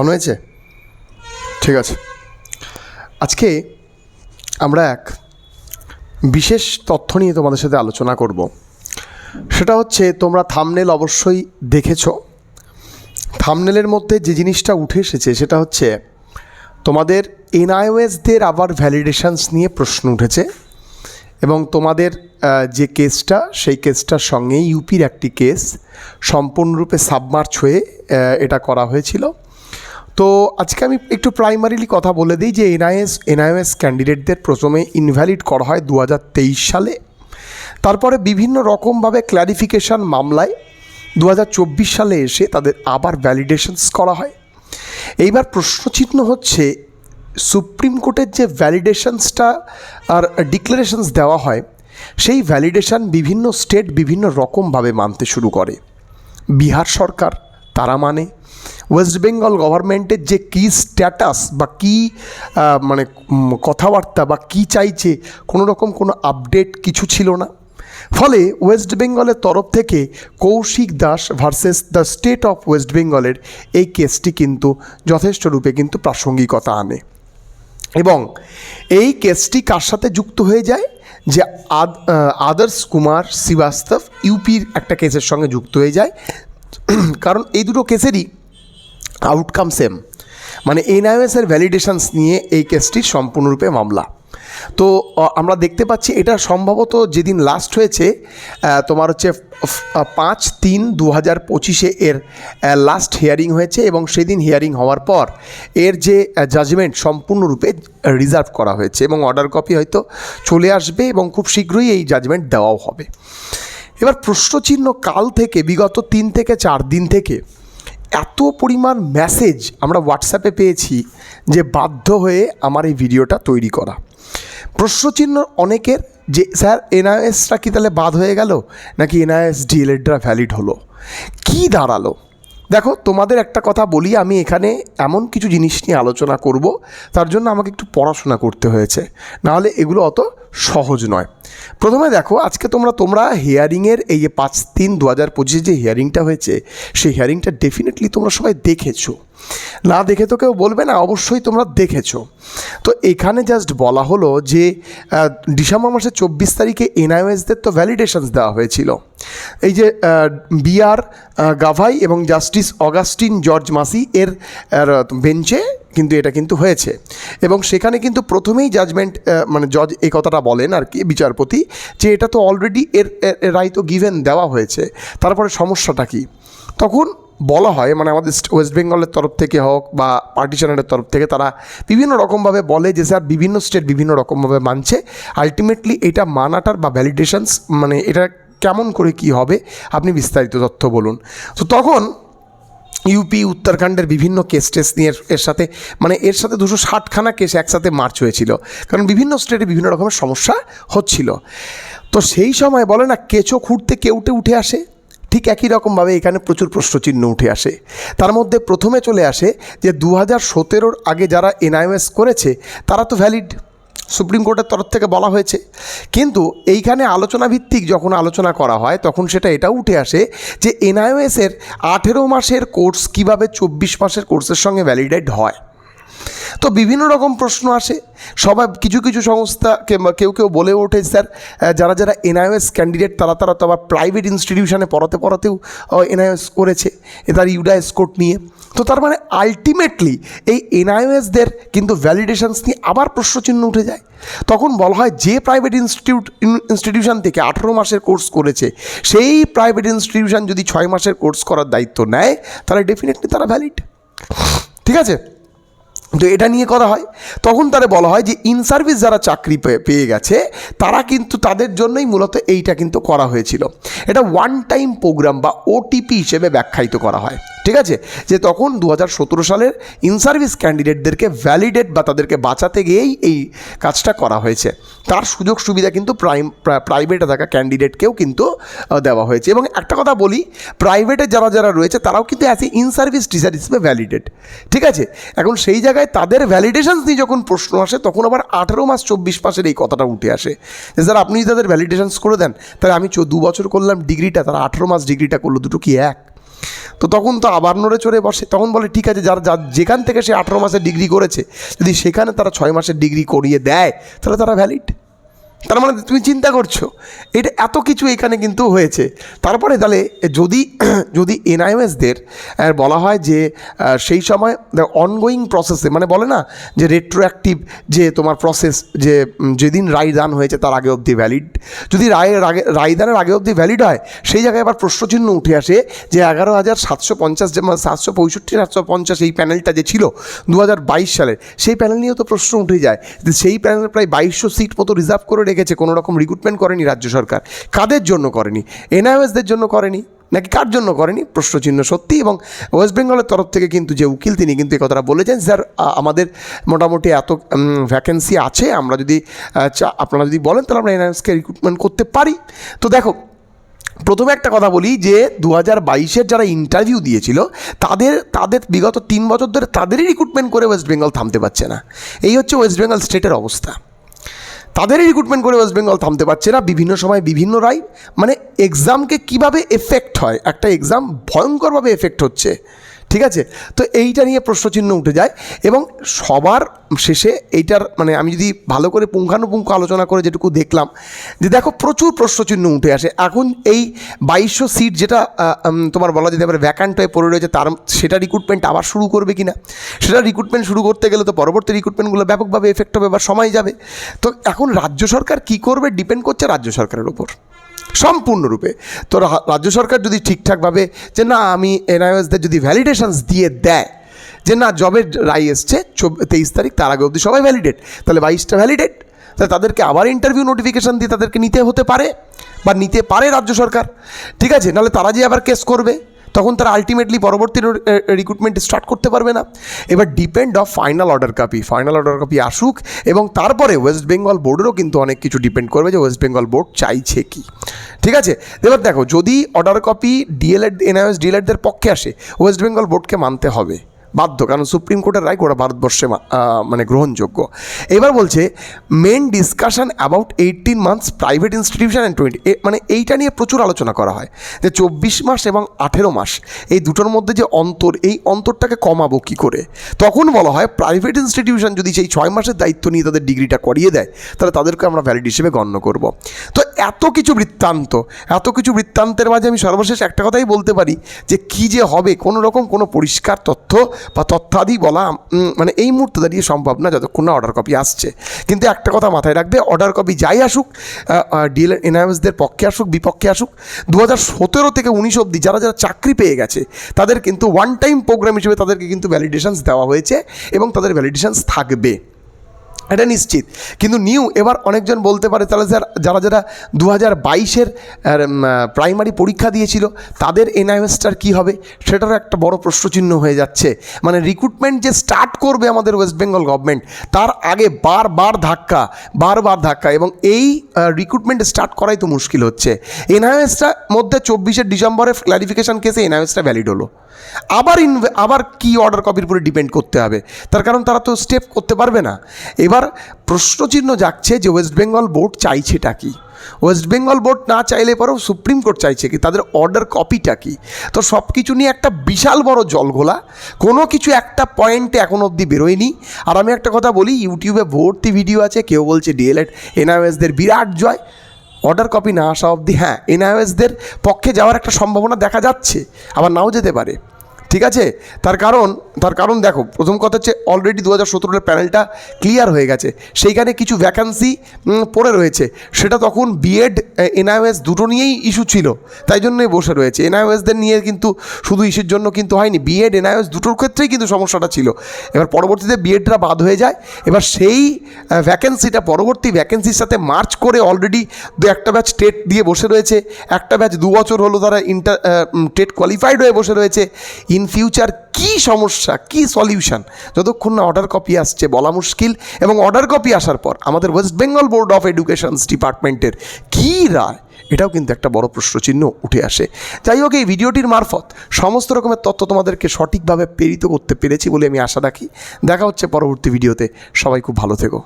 On হয়েছে? ঠিক আছে। আজকে আমরা এক বিশেষ তথ্য নিয়ে তোমাদের সাথে আলোচনা করব। সেটা হচ্ছে, তোমরা থামনেল অবশ্যই দেখেছ। থামনেলের মধ্যে যে জিনিসটা উঠে এসেছে, সেটা হচ্ছে, তোমাদের এনআইওএসদের আবার ভ্যালিডেশনস নিয়ে প্রশ্ন উঠেছে এবং তোমাদের যে কেসটা সেই কেসটার সঙ্গে ইউপির একটি কেস সম্পূর্ণরূপে সাবমার্চ হয়ে এটা করা হয়েছিল। তো আজকে আমি একটু প্রাইমারিলি কথা বলে দিই যে এনআইএস এনআইএস ক্যান্ডিডেটদের প্রথমে ইনভ্যালিড করা হয় দু হাজার তেইশ সালে। তারপরে বিভিন্ন রকমভাবে ক্ল্যারিফিকেশান মামলায় দু হাজার চব্বিশ সালে এসে তাদের আবার ভ্যালিডেশনস করা হয়। এইবার প্রশ্নচিহ্ন হচ্ছে, সুপ্রিম কোর্টের যে ভ্যালিডেশনসটা আর ডিক্লারেশনস দেওয়া হয়, সেই ভ্যালিডেশন বিভিন্ন স্টেট বিভিন্ন রকমভাবে মানতে শুরু করে। বিহার সরকার তারা মানে ওয়েস্ট বেঙ্গল গভর্নমেন্টের যে কী স্ট্যাটাস বা কী মানে কথাবার্তা বা কী চাইছে কোনো রকম কোনো আপডেট কিছু ছিল না। ফলে ওয়েস্ট বেঙ্গলের তরফ থেকে Kaushik Das versus the state of west বেঙ্গলের এই কেসটি কিন্তু যথেষ্ট রূপে কিন্তু প্রাসঙ্গিকতা আনে। এবং এই কেসটি কার সাথে যুক্ত হয়ে যায়? যে আদ আহ, আদর্শ কুমার শ্রীবাস্তব ইউপির একটা কেসের সঙ্গে যুক্ত হয়ে যায়। কারণ এই দুটো কেসেরই আউটকাম সেম মানে এনআইএসের ভ্যালিডেশনস নিয়ে এই কেসটির সম্পূর্ণরূপে মামলা। তো আমরা দেখতে পাচ্ছি এটা সম্ভবত যেদিন লাস্ট হয়েছে তোমার হচ্ছে পাঁচ তিন দু হাজার পঁচিশে এর লাস্ট হিয়ারিং হয়েছে এবং সেদিন হিয়ারিং হওয়ার পর এর যে জাজমেন্ট সম্পূর্ণরূপে রিজার্ভ করা হয়েছে এবং অর্ডার কপি হয়তো চলে আসবে এবং খুব শীঘ্রই এই জাজমেন্ট দেওয়াও হবে। এবার প্রশ্নচিহ্ন কাল থেকে, বিগত তিন থেকে চার দিন থেকে এত পরিমাণ মেসেজ আমরা হোয়াটসঅ্যাপে পেয়েছি যে বাধ্য হয়ে আমার এই ভিডিওটা তৈরি করা। প্রশ্নচিহ্ন অনেকের যে, স্যার এনআইএসটা কি তাহলে বাদ হয়ে গেল? নাকি এনআইএস ডিএলএডটা ভ্যালিড হলো? কি দাঁড়াল? দেখো, তোমাদের একটা কথা বলি, আমি এখানে এমন কিছু জিনিস নিয়ে আলোচনা করব, তার জন্য আমাকে একটু পড়াশোনা করতে হয়েছে। নাহলে এগুলো অত সহজ নয়। প্রথমে দেখো, আজকে তোমরা তোমরা হিয়ারিংয়ের এই যে পাঁচ তিন দু হাজার পঁচিশে যে হিয়ারিংটা হয়েছে, সেই হিয়ারিংটা ডেফিনেটলি তোমরা সবাই দেখেছ। না দেখে তো কেউ বলবে না, অবশ্যই তোমরা দেখেছ। তো এখানে জাস্ট বলা হলো যে ডিসেম্বর মাসের চব্বিশ তারিখে এনআইওএসদের তো ভ্যালিডেশনস দেওয়া হয়েছিল। এই যে বিআর গাভাই এবং জাস্টিস অগাস্টিন জর্জ মাসি এর বেঞ্চে কিন্তু এটা কিন্তু হয়েছে। এবং সেখানে কিন্তু প্রথমেই জাজমেন্ট মানে জজ এই কথাটা বলেন আর কি বিচারপতি যে এটা তো অলরেডি এর রায় তো গিভেন দেওয়া হয়েছে। তারপরে সমস্যাটা কি? তখন বলা হয় মানে আমাদের ওয়েস্ট বেঙ্গলের তরফ থেকে হোক বা পার্টিশনারের তরফ থেকে তারা বিভিন্ন রকমভাবে বলে যে স্যার বিভিন্ন স্টেট বিভিন্ন রকমভাবে মানছে। আলটিমেটলি এটা মানাটার বা ভ্যালিডেশনস মানে এটা কেমন করে কি হবে, আপনি বিস্তারিত তথ্য বলুন। তো তখন ইউপি, উত্তরাখণ্ডের বিভিন্ন কেস টেস নিয়ে এর- সাথে মানে এর সাথে দুশো ষাটখানা কেস একসাথে মার্চ হয়েছিল। কারণ বিভিন্ন স্টেটে বিভিন্ন রকমের সমস্যা হচ্ছিল। তো সেই সময় বলে না, কেঁচো খুঁড়তে কেউটে উঠে আসে? ঠিক একই রকমভাবে এখানে প্রচুর প্রশ্নচিহ্ন উঠে আসে। তার মধ্যে প্রথমে চলে আসে যে দু হাজার সতেরোর আগে যারা এনআইএস করেছে, তারা তো ভ্যালিড সুপ্রিম কোর্টের তরফ থেকে বলা হয়েছে। কিন্তু এইখানে আলোচনা ভিত্তিক যখন আলোচনা করা হয়, তখন সেটা এটাও উঠে আসে যে এনআইওএসের আঠেরো মাসের কোর্স কীভাবে চব্বিশ মাসের কোর্সের সঙ্গে ভ্যালিডেট হয়। তো বিভিন্ন রকম প্রশ্ন আসে। সবাই, কিছু কিছু সংস্থা কেউ কেউ বলে ওঠে, স্যার যারা যারা এনআইএস ক্যান্ডিডেট তারা তারা তো আবার প্রাইভেট ইনস্টিটিউশনে পড়াতে পড়াতেও এনআইএস করেছে তার ইউডা স্কোট নিয়ে। তো তার মানে আলটিমেটলি এই এনআইএসদের কিন্তু ভ্যালিডেশনস নিয়ে আবার প্রশ্নচিহ্ন উঠে যায়। তখন বলা হয়, যে প্রাইভেট ইনস্টিটিউট ইনস্টিটিউশন থেকে আঠেরো মাসের কোর্স করেছে, সেই প্রাইভেট ইনস্টিটিউশন যদি ছয় মাসের কোর্স করার দায়িত্ব নেয়, তাহলে ডেফিনেটলি তারা ভ্যালিড ঠিক আছে? তো এটা নিয়ে করা হয়। তখন তারা বলা হয় যে ইন সার্ভিস যারা চাকরি পেয়ে- গেছে, তারা কিন্তু তাদের জন্যই মূলত এইটা কিন্তু করা হয়েছিল। এটা ওয়ান টাইম প্রোগ্রাম বা ওটিপি হিসেবে ব্যাখ্যায়িত করা হয়। ঠিক আছে? যে তখন দু হাজার সতেরো সালের ইন সার্ভিস ক্যান্ডিডেটদেরকে ভ্যালিডেট বা তাদেরকে বাঁচাতে গিয়েই এই কাজটা করা হয়েছে। তার সুযোগ সুবিধা কিন্তু প্রাইম প্রাইভেটে থাকা ক্যান্ডিডেটকেও কিন্তু দেওয়া হয়েছে। এবং একটা কথা বলি প্রাইভেটে যারা যারা রয়েছে, তারাও কিন্তু as a in service teacher হিসেবে ভ্যালিডেট ঠিক আছে? এখন সেই জায়গায় তাদের ভ্যালিডেশনস নিয়ে যখন প্রশ্ন আসে, তখন আবার আঠেরো মাস চব্বিশ মাসের এই কথাটা উঠে আসে। যে স্যার, আপনি যদি তাদের ভ্যালিডেশনস করে দেন, তাহলে আমি দু বছর করলাম ডিগ্রিটা তারা আঠেরো মাস ডিগ্রিটা করল, দুটো কি এক? তো তখন তো আবার নড়ে চড়ে বসে। তখন বলে, ঠিক আছে, যারা যা- যেখান থেকে সে আঠেরো মাসের ডিগ্রি করেছে, যদি সেখানে তারা ছয় মাসের ডিগ্রি করিয়ে দেয়, তাহলে তারা ভ্যালিড তার মানে তুমি চিন্তা করছ, এটা এত কিছু এখানে কিন্তু হয়েছে। তারপরে তাহলে যদি যদি এনআইএমএসদের বলা হয় যে সেই সময় অনগোয়িং প্রসেসে মানে বলে না যে রেট্রোঅ্যাক্টিভ যে তোমার প্রসেস যে যেদিন রায়দান হয়েছে তার আগে অবধি ভ্যালিড যদি আগে রায়দানের আগে অবধি ভ্যালিড হয়, সেই জায়গায় আবার প্রশ্নচিহ্ন উঠে আসে যে এগারো হাজার সাতশো পঞ্চাশ যে সাতশো পঁয়ষট্টি, সাতশো পঞ্চাশ এই প্যানেলটা যে ছিল দু হাজার বাইশ সালের, সেই প্যানেল নিয়েও তো প্রশ্ন উঠে যায়। সেই প্যানেল প্রায় বাইশশো সিট মতো রিজার্ভ করে রেখেছে, কোনো রকম রিক্রুটমেন্ট করেনি রাজ্য সরকার। কাদের জন্য করেনি? এনআইএসদের জন্য করেনি? নাকি কার জন্য করেনি? প্রশ্নচিহ্ন সত্যি এবং ওয়েস্ট বেঙ্গলের তরফ থেকে কিন্তু যে উকিল, তিনি কিন্তু এই কথাটা বলেছেন, স্যার আমাদের মোটামুটি এত ভ্যাকেন্সি আছে, আমরা যদি আপনারা যদি বলেন, তাহলে আমরা এনআইএসকে রিক্রুটমেন্ট করতে পারি। তো দেখো, প্রথমে একটা কথা বলি যে দু হাজার বাইশের যারা ইন্টারভিউ দিয়েছিল, তাদের তাদের বিগত তিন বছর ধরে তাদেরই রিক্রুটমেন্ট করে ওয়েস্ট বেঙ্গল থামতে পারছে না। এই হচ্ছে ওয়েস্ট বেঙ্গল স্টেটের অবস্থা। তাদেরই রিক্রুটমেন্ট করে ওয়েস্ট বেঙ্গল থামতে পারছে না। বিভিন্ন সময় বিভিন্ন রায়। মানে এক্সামকে কীভাবে এফেক্ট হয়? একটা এক্সাম ভয়ঙ্করভাবে এফেক্ট হচ্ছে। ঠিক আছে? তো এইটা নিয়ে প্রশ্নচিহ্ন উঠে যায় এবং সবার শেষে এইটার মানে আমি যদি ভালো করে পুঙ্খানুপুঙ্খ আলোচনা করে যেটুকু দেখলাম যে দেখো প্রচুর প্রশ্নচিহ্ন উঠে আসে। এখন এই বাইশশো সিট যেটা তোমার বলা যেতে পারে ভ্যাকান্ট হয়ে পড়ে রয়েছে, তার সেটা রিক্রুটমেন্ট আবার শুরু করবে কি না সেটা রিক্রুটমেন্ট শুরু করতে গেলে তো পরবর্তী রিক্রুটমেন্টগুলো ব্যাপকভাবে এফেক্ট হবে বা সময় যাবে। তো এখন রাজ্য সরকার কী করবে? ডিপেন্ড করছে রাজ্য সরকারের উপর। সম্পূর্ণরূপে। তো রাজ্য সরকার যদি ঠিকঠাকভাবে যে না, আমি এনআইএসদের যদি ভ্যালিডেশনস দিয়ে দেয়, যে না জবের রায় এসছে তেইশ তারিখ, তার আগে অবধি সবাই ভ্যালিডেট তাহলে বাইশটা ভ্যালিডেট তাহলে তাদেরকে আবার ইন্টারভিউ নোটিফিকেশান দিয়ে তাদেরকে নিতে হতে পারে, বা নিতে পারে রাজ্য সরকার। ঠিক আছে, নাহলে তারা যে আবার কেস করবে। তখন তারা আলটিমেটলি পরবর্তী রিক্রুটমেন্ট স্টার্ট করতে পারবে না। এবার depend of final order copy final order copy আসুক এবং তারপরে ওয়েস্ট বেঙ্গল বোর্ডেরও কিন্তু অনেক কিছু ডিপেন্ড করবে যে ওয়েস্ট বেঙ্গল বোর্ড চাইছে কি। ঠিক আছে? এবার দেখো, যদি অর্ডার কপি ডিএলএড এনআইএস ডিএলএডদের পক্ষে আসে ওয়েস্ট বেঙ্গল বোর্ডকে মানতে হবে। বাধ্য, কারণ সুপ্রিম কোর্টের রায় গোটা ভারতবর্ষে মানে গ্রহণযোগ্য। এবার বলছে main discussion about eighteen months private institution and twenty মানে এইটা নিয়ে প্রচুর আলোচনা করা হয়, যে চব্বিশ মাস এবং আঠেরো মাস, এই দুটোর মধ্যে যে অন্তর, এই অন্তরটাকে কমাবো কী করে? তখন বলা হয় প্রাইভেট ইনস্টিটিউশন যদি সেই ছয় মাসের দায়িত্ব নিয়ে তাদের ডিগ্রিটা করিয়ে দেয়, তাহলে তাদেরকে আমরা ভ্যালিড হিসেবে গণ্য করব। তো এত কিছু বৃত্তান্ত, এত কিছু বৃত্তান্তের মাঝে আমি সর্বশেষ একটা কথাই বলতে পারি, যে কী যে হবে, কোনো রকম কোনো পরিষ্কার তথ্য বা তথ্যাদি বলা মানে এই মুহূর্তে দাঁড়িয়ে সম্ভব না যতক্ষণ না অর্ডার কপি আসছে। কিন্তু একটা কথা মাথায় রাখবে অর্ডার কপি যাই আসুক ডিএল এনআইএমসদের পক্ষে আসুক, বিপক্ষে আসুক দু হাজার সতেরো থেকে উনিশ অব্দি যারা যারা চাকরি পেয়ে গেছে, তাদের কিন্তু ওয়ান টাইম প্রোগ্রাম হিসেবে তাদেরকে কিন্তু ভ্যালিডেশনস দেওয়া হয়েছে এবং তাদের ভ্যালিডেশনস থাকবে। এটা নিশ্চিত। কিন্তু নিউ এবার অনেকজন বলতে পারে, তাহলে স্যার যারা যারা দু হাজার বাইশের প্রাইমারি পরীক্ষা দিয়েছিল, তাদের এনআইএসটার কী হবে? সেটারও একটা বড় প্রশ্নচিহ্ন হয়ে যাচ্ছে। মানে রিক্রুটমেন্ট যে স্টার্ট করবে আমাদের ওয়েস্ট বেঙ্গল গভর্নমেন্ট তার আগে বারবার ধাক্কা বারবার ধাক্কা, এবং এই রিক্রুটমেন্ট স্টার্ট করাই তো মুশকিল হচ্ছে। এনআইএসটা মধ্যে চব্বিশে ডিসেম্বরে ক্লারিফিকেশন কেসে এনআইএসটা ভ্যালিড হলো। আবার ইনভে আবার কি অর্ডার কপির উপরে ডিপেন্ড করতে হবে? তার কারণ তারা তো স্টেপ করতে পারবে না। এবার প্রশ্নচিহ্ন যাচ্ছে যে ওয়েস্ট বেঙ্গল বোর্ড চাইছেটা কি? ওয়েস্ট বেঙ্গল বোর্ড না চাইলে পরেও সুপ্রিম কোর্ট চাইছে কি? তাদের অর্ডার কপিটা কি? তো সব কিছু নিয়ে একটা বিশাল বড় জলঘোলা। কোনো কিছু একটা পয়েন্টে এখন অবধি বেরোয়নি। আর আমি একটা কথা বলি ইউটিউবে ভর্তি ভিডিও আছে, কেউ বলছে ডিএলএড এনআইএসদের বিরাট জয়। অর্ডার কপি না আসা অবধি হ্যাঁ এনআইএসদের পক্ষে যাওয়ার একটা সম্ভাবনা দেখা যাচ্ছে। আবার নাও যেতে পারে। ঠিক আছে? তার কারণ তার কারণ দেখো, প্রথম কথা হচ্ছে অলরেডি দু হাজার সতেরোর প্যানেলটা ক্লিয়ার হয়ে গেছে। সেইখানে কিছু ভ্যাকান্সি পড়ে রয়েছে। সেটা তখন বিএড এনআইএস দুটো নিয়েই ইস্যু ছিল। তাই জন্যই বসে রয়েছে। এনআইএসদের নিয়ে কিন্তু শুধু ইস্যুর জন্য কিন্তু হয়নি। বিএড এনআইএস দুটোর ক্ষেত্রেই কিন্তু সমস্যাটা ছিল। এবার পরবর্তীতে বিএডটা বাদ হয়ে যায়। এবার সেই ভ্যাকেন্সিটা পরবর্তী ভ্যাকেন্সির সাথে মার্চ করে অলরেডি দু একটা ব্যাচ টেট দিয়ে বসে রয়েছে। একটা ব্যাচ দু বছর হলো তারা ইন্টার টেট কোয়ালিফাইড হয়ে বসে রয়েছে। ইন ফিউচার কী সমস্যা, কী সলিউশন? যতক্ষণ না অর্ডার কপি আসছে, বলা মুশকিল। এবং অর্ডার কপি আসার পর আমাদের west Bengal board of education's ডিপার্টমেন্টের কী রায়? এটাও কিন্তু একটা বড় প্রশ্নচিহ্ন উঠে আসে। যাই হোক, এই ভিডিওটির মারফত সমস্ত রকমের তথ্য তোমাদেরকে সঠিকভাবে প্রেরিত করতে পেরেছি বলে আমি আশা রাখি। দেখা হচ্ছে পরবর্তী ভিডিওতে। সবাই খুব ভালো থেকো।